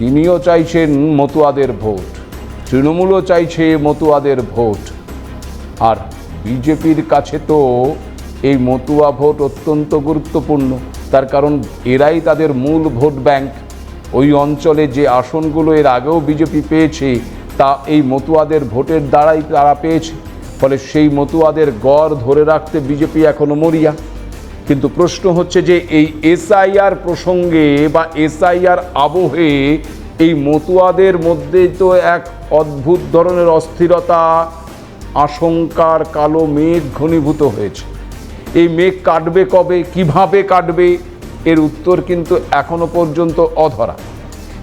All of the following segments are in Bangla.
তিনিও চাইছেন মতুয়াদের ভোট, তৃণমূলও চাইছে মতুয়াদের ভোট। আর বিজেপির কাছে তো এই মতুয়া ভোট অত্যন্ত গুরুত্বপূর্ণ। তার কারণ এরাই তাদের মূল ভোট ব্যাংক। ওই অঞ্চলে যে আসনগুলো এর আগেও বিজেপি পেয়েছে, তা এই মতুয়াদের ভোটের দ্বারাই তারা পেয়েছে। ফলে সেই মতুয়াদের গড় ধরে রাখতে বিজেপি এখনও মরিয়া। কিন্তু প্রশ্ন হচ্ছে যে এই এসআইআর প্রসঙ্গে বা এসআইআর আবহে এই মতুয়াদের মধ্যে তো এক অদ্ভুত ধরনের অস্থিরতা, আশঙ্কার কালো মেঘ ঘনীভূত হয়েছে। এই মেঘ কাটবে কবে, কীভাবে কাটবে, এর উত্তর কিন্তু এখনও পর্যন্ত অধরা।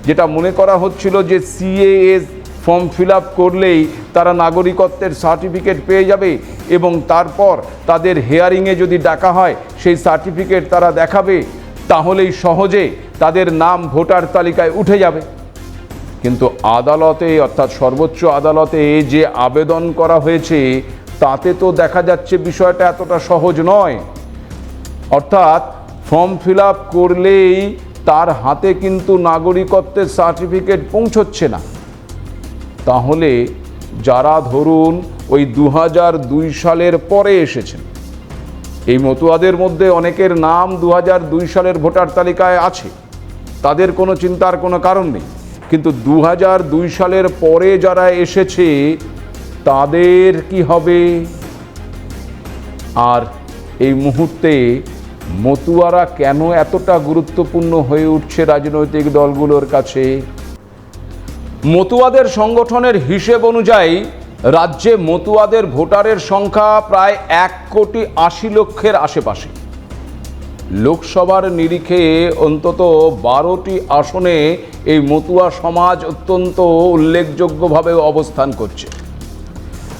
যেটা মনে করা হচ্ছিল যে সিএএস ফর্ম ফিল করলেই তারা নাগরিকত্বের সার্টিফিকেট পেয়ে যাবে এবং তারপর তাদের হেয়ারিংয়ে যদি ডাকা হয় সেই সার্টিফিকেট তারা দেখাবে, তাহলেই সহজে তাদের নাম ভোটার তালিকায় উঠে যাবে। কিন্তু আদালতে, অর্থাৎ সর্বোচ্চ আদালতে যে আবেদন করা হয়েছে, তাতে তো দেখা যাচ্ছে বিষয়টা এতটা সহজ নয়। অর্থাৎ ফর্ম ফিল করলেই তার হাতে কিন্তু নাগরিকত্বের সার্টিফিকেট পৌঁছচ্ছে না। তাহলে যারা ধরুন ওই দু সালের পরে এসেছেন এই মতুয়াদের মধ্যে অনেকের নাম দু দুই সালের ভোটার তালিকায় আছে। তাদের কোনো চিন্তার কোনো কারণ নেই। কিন্তু দু দুই সালের পরে যারা এসেছে, তাদের কি হবে? আর এই মুহূর্তে মতুয়ারা কেন এতটা গুরুত্বপূর্ণ হয়ে উঠছে রাজনৈতিক দলগুলোর কাছে? মতুয়াদের সংগঠনের হিসেব অনুযায়ী রাজ্যে মতুয়াদের ভোটারের সংখ্যা প্রায় এক কোটি আশি লক্ষের আশেপাশে। লোকসভার নিরিখে অন্তত বারোটি আসনে এই মতুয়া সমাজ অত্যন্ত উল্লেখযোগ্যভাবে অবস্থান করছে।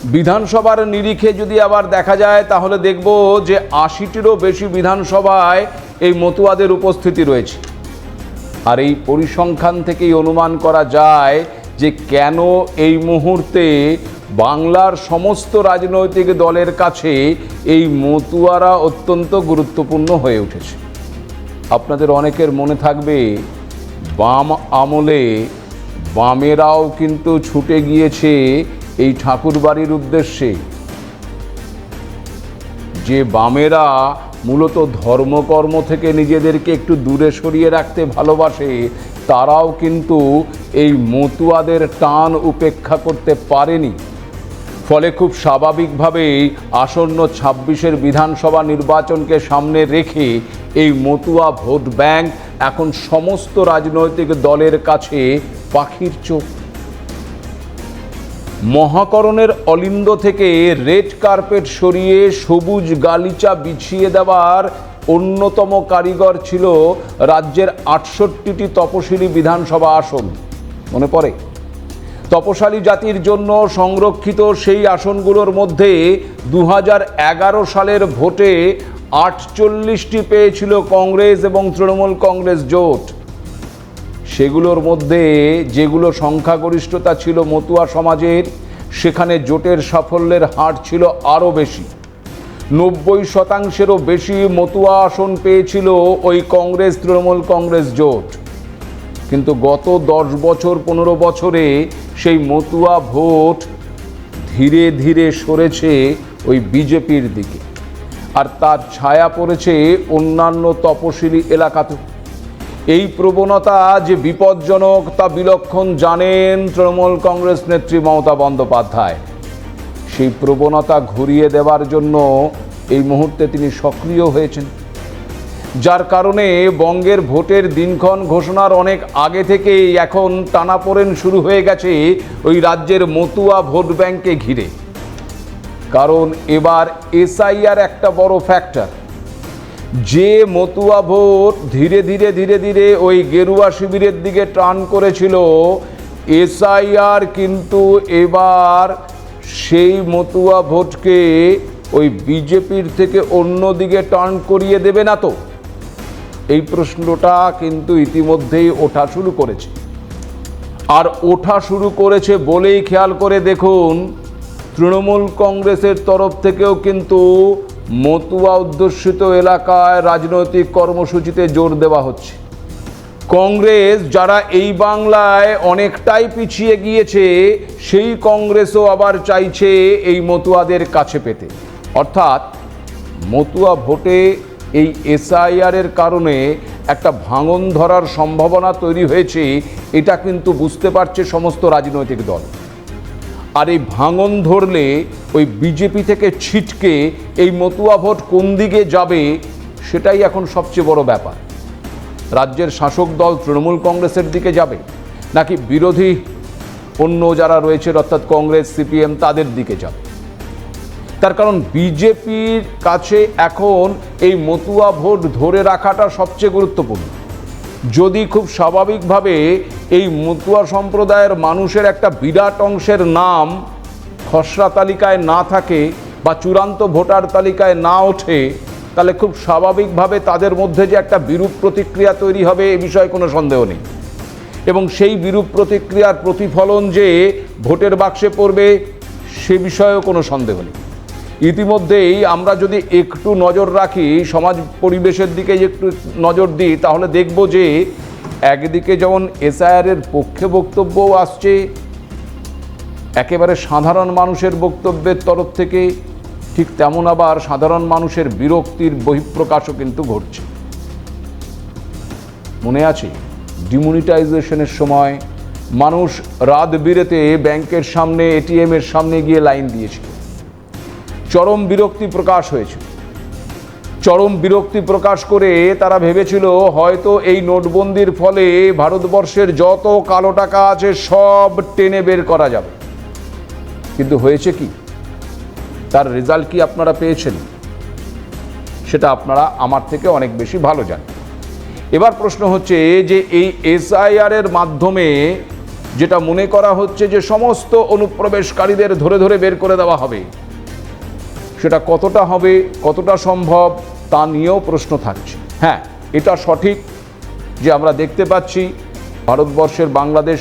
বিধানসভার নিরিখে যদি আবার দেখা যায়, তাহলে দেখব যে আশিটিরও বেশি বিধানসভায় এই মতুয়াদের উপস্থিতি রয়েছে। আর এই পরিসংখ্যান থেকেই অনুমান করা যায় যে কেন এই মুহূর্তে বাংলার সমস্ত রাজনৈতিক দলের কাছে এই মতুয়ারা অত্যন্ত গুরুত্বপূর্ণ হয়ে উঠেছে। আপনাদের অনেকের মনে থাকবে, বাম আমলে বামেরাও কিন্তু ছুটে গিয়েছে এই ঠাকুরবাড়ির উদ্দেশ্যে। যে বামেরা মূলত ধর্মকর্ম থেকে নিজেদেরকে একটু দূরে সরিয়ে রাখতে ভালোবাসে, তারাও কিন্তু এই মতুয়াদের টান উপেক্ষা করতে পারেনি। ফলে খুব স্বাভাবিকভাবেই আসন্ন ছাব্বিশের বিধানসভা নির্বাচনকে সামনে রেখে এই মতুয়া ভোট ব্যাংক এখন সমস্ত রাজনৈতিক দলের কাছে পাখির চোখ। মহাকরণের অলিন্দ থেকে রেড কার্পেট সরিয়ে সবুজ গালিচা বিছিয়ে দেওয়ার অন্যতম কারিগর ছিল রাজ্যের আটষট্টিটি তপশিলি বিধানসভা আসন। মনে পড়ে? তপশালী জাতির জন্য সংরক্ষিত সেই আসনগুলোর মধ্যে দু হাজার এগারো সালের ভোটে আটচল্লিশটি পেয়েছিল কংগ্রেস এবং তৃণমূল কংগ্রেস জোট। সেগুলোর মধ্যে যেগুলো সংখ্যাগরিষ্ঠতা ছিল মতুয়া সমাজের, সেখানে জোটের সাফল্যের হার ছিল আরও বেশি। নব্বই শতাংশেরও বেশি মতুয়া আসন পেয়েছিল ওই কংগ্রেস, তৃণমূল কংগ্রেস জোট। কিন্তু গত দশ বছর, পনেরো বছরে সেই মতুয়া ভোট ধীরে ধীরে সরেছে ওই বিজেপির দিকে। আর তার ছায়া পড়েছে অন্যান্য তপশিলি এলাকাতে এই প্রবণতা যে বিপজ্জনক তা বিলক্ষণ জানেন তৃণমূল কংগ্রেস নেত্রী মমতা বন্দ্যোপাধ্যায়। সেই প্রবণতা ঘুরিয়ে দেওয়ার জন্য এই মুহূর্তে তিনি সক্রিয় হয়েছেন। যার কারণে বঙ্গের ভোটের দিনক্ষণ ঘোষণার অনেক আগে থেকেই এখন টানাপোড়েন শুরু হয়ে গেছে ওই রাজ্যের মতুয়া ভোট ব্যাংকে ঘিরে। কারণ এবার এসআইআর একটা বড় ফ্যাক্টর। যে মতুয়া ভোট ধীরে ধীরে ধীরে ধীরে ওই গেরুয়া শিবিরের দিকে টান করেছিল, এসআইআর কিন্তু এবার সেই মতুয়া ভোটকে ওই বিজেপির থেকে অন্যদিকে টার্ন করিয়ে দেবে না তো। এই প্রশ্নটা কিন্তু ইতিমধ্যেই ওঠা শুরু করেছে। আর ওঠা শুরু করেছে বলেই খেয়াল করে দেখুন, তৃণমূল কংগ্রেসের তরফ থেকেও কিন্তু মতুয়া অধ্যুষিত এলাকায় রাজনৈতিক কর্মসূচিতে জোর দেওয়া হচ্ছে। কংগ্রেস যারা এই বাংলায় অনেকটাই পিছিয়ে গিয়েছে, সেই কংগ্রেসও আবার চাইছে এই মতুয়াদের কাছে পেতে। অর্থাৎ মতুয়া ভোটে এই এসআইআর এর কারণে একটা ভাঙন ধরার সম্ভাবনা তৈরি হয়েছে, এটা কিন্তু বুঝতে পারছে সমস্ত রাজনৈতিক দল। আর এই ভাঙন ধরলে ওই বিজেপি থেকে ছিটকে এই মতুয়া ভোট কোন দিকে যাবে, সেটাই এখন সবচেয়ে বড় ব্যাপার। রাজ্যের শাসক দল তৃণমূল কংগ্রেসের দিকে যাবে, নাকি বিরোধী অন্য যারা রয়েছে, অর্থাৎ কংগ্রেস সিপিএম তাদের দিকে যাবে? তার কারণ বিজেপির কাছে এখন এই মতুয়া ভোট ধরে রাখাটা সবচেয়ে গুরুত্বপূর্ণ। যদি খুব স্বাভাবিকভাবে এই মতুয়া সম্প্রদায়ের মানুষের একটা বিরাট অংশের নাম খসড়া তালিকায় না থাকে বা চূড়ান্ত ভোটার তালিকায় না ওঠে, তাহলে খুব স্বাভাবিকভাবে তাদের মধ্যে যে একটা বিরূপ প্রতিক্রিয়া তৈরি হবে এ বিষয়ে কোনো সন্দেহ নেই। এবং সেই বিরূপ প্রতিক্রিয়ার প্রতিফলন যে ভোটের বাক্সে পড়বে সে বিষয়েও কোনো সন্দেহ নেই। ইতিমধ্যেই আমরা যদি একটু নজর রাখি, সমাজ পরিবেশের দিকে একটু নজর দিই, তাহলে দেখব যে একদিকে যেমন এসআইআরের পক্ষে বক্তব্যও আসছে, একেবারে সাধারণ মানুষের বক্তব্যের তরফ থেকে ঠিক তেমন আবার সাধারণ মানুষের বিরক্তির বহিঃপ্রকাশও কিন্তু ঘটছে। মনে আছে ডিমনিটাইজেশনের সময় মানুষ রাত বিরেতে ব্যাংকের সামনে, এটিএমের সামনে গিয়ে লাইন দিয়েছিল। চরম বিরক্তি প্রকাশ হয়েছে চরম বিরক্তি প্রকাশ করে তারা ভেবেছিল, হয়তো এই নোটবন্দির ফলে ভারতবর্ষের যত কালো টাকা আছে সব টেনে বের করা যাবে। কিন্তু হয়েছে কি? তার রেজাল্ট কি আপনারা পেয়েছেন? সেটা আপনারা আমার থেকে অনেক বেশি ভালো জানেন। এবার প্রশ্ন হচ্ছে যে এই এসআইআর এর মাধ্যমে যেটা মনে করা হচ্ছে যে সমস্ত অনুপ্রবেশকারীদের ধরে ধরে বের করে দেওয়া হবে সেটা কতটা হবে, কতটা সম্ভব, তা নিয়েও প্রশ্ন থাকছে। হ্যাঁ এটা সঠিক যে আমরা দেখতে পাচ্ছি ভারতবর্ষের বাংলাদেশ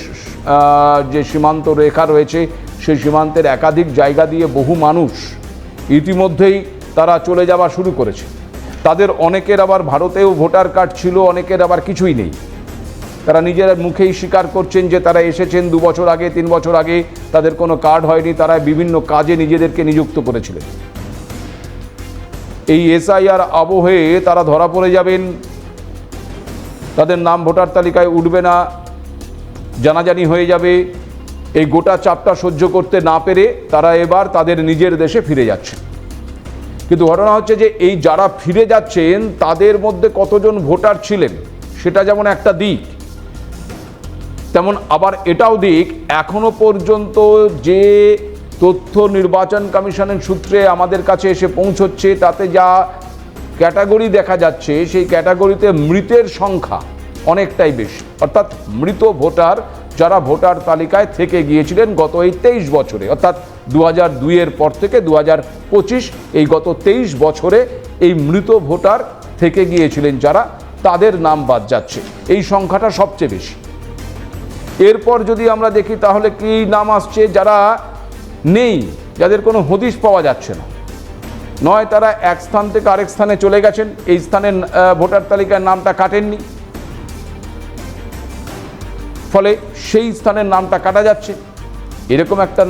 যে সীমান্ত রেখা রয়েছে, সেই সীমান্তের একাধিক জায়গা দিয়ে বহু মানুষ ইতিমধ্যেই তারা চলে যাওয়া শুরু করেছে। তাদের অনেকের আবার ভারতেও ভোটার কার্ড ছিল, অনেকের আবার কিছুই নেই। তারা নিজেরা মুখেই স্বীকার করছেন যে তারা এসেছেন দু বছর আগে, তিন বছর আগে, তাদের কোনো কার্ড হয়নি, তারা বিভিন্ন কাজে নিজেদেরকে নিযুক্ত করেছিলেন। এই এসআইআর আবহে তারা ধরা পড়ে যাবেন। তাদের নাম ভোটার তালিকায় উঠবে না। জানাজানি হয়ে যাবে। এই গোটা চাপটা সহ্য করতে না পেরে তারা এবার তাদের নিজের দেশে ফিরে যাচ্ছে কিন্তু ঘটনা হচ্ছে যে এই যারা ফিরে যাচ্ছেন, তাদের মধ্যে কতজন ভোটার ছিলেন, সেটা যেমন একটা দিক, তেমন আবার এটাও দিক, এখনও পর্যন্ত যে তথ্য নির্বাচন কমিশনের সূত্রে আমাদের কাছে এসে পৌঁছচ্ছে, তাতে যা ক্যাটাগরি দেখা যাচ্ছে, সেই ক্যাটাগরিতে মৃতের সংখ্যা অনেকটাই বেশি। অর্থাৎ মৃত ভোটার যারা ভোটার তালিকায় থেকে গিয়েছিলেন গত এই তেইশ বছরে, অর্থাৎ দু হাজার দুইয়ের পর থেকে দু হাজার পঁচিশ, এই গত তেইশ বছরে এই মৃত ভোটার থেকে গিয়েছিলেন যারা, তাদের নাম বাদ যাচ্ছে। এই সংখ্যাটা সবচেয়ে বেশি। এরপর যদি আমরা দেখি তাহলে কি নাম আসছে? যারা নেই, যাদের কোনো হদিশ পাওয়া যাচ্ছে না। নয়, তারা এক স্থান থেকে আরেক স্থানে চলে গেছেন। এই স্থানের ভোটার তালিকায় নামটা কাটেননি। ফলে সেই স্থানের নামটা কাটা যাচ্ছে। এরকম একটা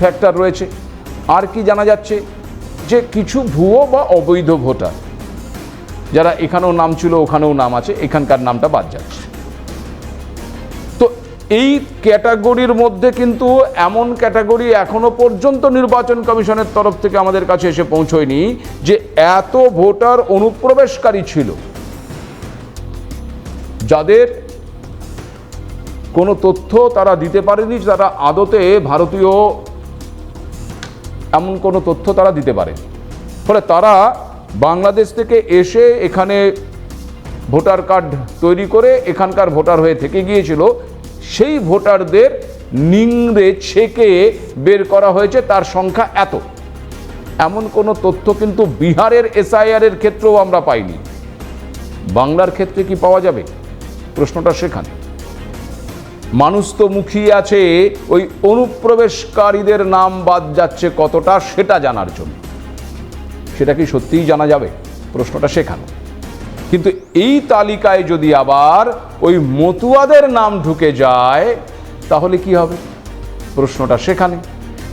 ফ্যাক্টর রয়েছে। আর কি জানা যাচ্ছে যে কিছু ভুয়ো বা অবৈধ ভোটার, যারা এখানেও নাম ছিল, ওখানেও নাম আছে, এখানকার নামটা বাদ যাচ্ছে। এই ক্যাটাগরির মধ্যে কিন্তু এমন ক্যাটাগরি এখনও পর্যন্ত নির্বাচন কমিশনের তরফ থেকে আমাদের কাছে এসে পৌঁছয়নি যে এত ভোটার অনুপ্রবেশকারী ছিল। যাদের কোনো তথ্য তারা দিতে পারেনি, তারা আদতে ভারতীয় এমন কোনো তথ্য তারা দিতে পারেনি। ফলে তারা বাংলাদেশ থেকে এসে এখানে ভোটার কার্ড তৈরি করে এখানকার ভোটার হয়ে থেকে গিয়েছিল। সেই ভোটারদের নিংড়ে ছেকে বের করা হয়েছে, তার সংখ্যা এত। এমন কোনো তথ্য কিন্তু বিহারের এসআইআর এর ক্ষেত্রেও আমরা পাইনি। বাংলার ক্ষেত্রে কি পাওয়া যাবে? প্রশ্নটা সেখানে। মানুষ তো মুখিয়ে আছে ওই অনুপ্রবেশকারীদের নাম বাদ যাচ্ছে কতটা, সেটা জানার জন্য। সেটা কি সত্যিই জানা যাবে? প্রশ্নটা সেখানে। কিন্তু এই তালিকায় যদি আবার ওই মতুয়াদের নাম ঢুকে যায়, তাহলে কি হবে? প্রশ্নটা সেখানে।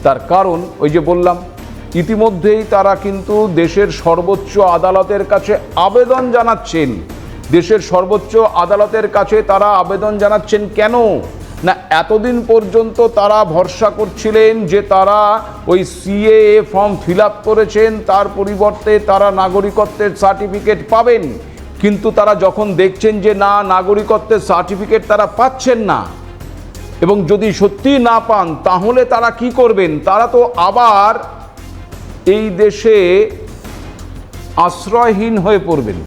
তার কারণ, ওই যে বললাম, ইতিমধ্যেই তারা কিন্তু দেশের সর্বোচ্চ আদালতের কাছে আবেদন জানাচ্ছেন। দেশের সর্বোচ্চ আদালতের কাছে তারা আবেদন জানাচ্ছেন কেন? না, এতদিন পর্যন্ত তারা ভরসা করছিলেন যে তারা ওই সিএএ ফর্ম ফিল করেছেন, তার পরিবর্তে তারা নাগরিকত্বের সার্টিফিকেট পাবেন। কিন্তু তারা যখন দেখছেন যে না, নাগরিকত্বের সার্টিফিকেট তারা পাচ্ছেন না, এবং যদি সত্যি না পান, তাহলে তারা কি করবেন? তারা তো আবার এই দেশে আশ্রয়হীন হয়ে পড়বেন।